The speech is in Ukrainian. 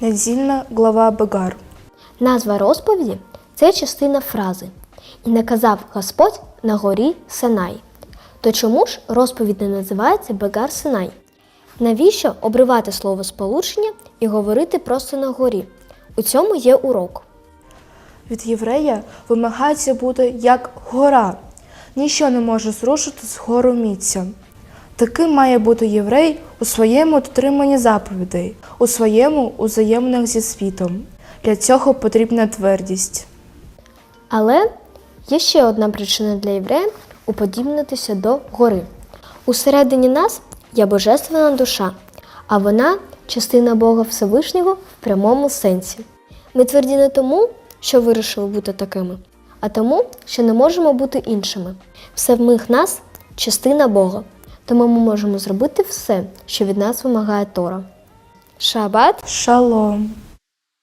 Недільна глава Бегар. Назва розповіді це частина фрази. І наказав Господь на горі Синай. То чому ж розповідь не називається Бегар Синай? Навіщо обривати слово сполучення і говорити просто на горі? У цьому є урок. Від єврея вимагається бути як гора. Ніщо не може зрушити з гору місця. Таким має бути єврей у своєму дотриманні заповідей, у своєму узаємних зі світом. Для цього потрібна твердість. Але є ще одна причина для єврея уподібнитися до гори. Усередині нас є божественна душа, а вона частина Бога Всевишнього в прямому сенсі. Ми тверді не тому, що вирішили бути такими, а тому, що не можемо бути іншими. В самих нас частина Бога, тому ми можемо зробити все, що від нас вимагає Тора. Шабат Шалом!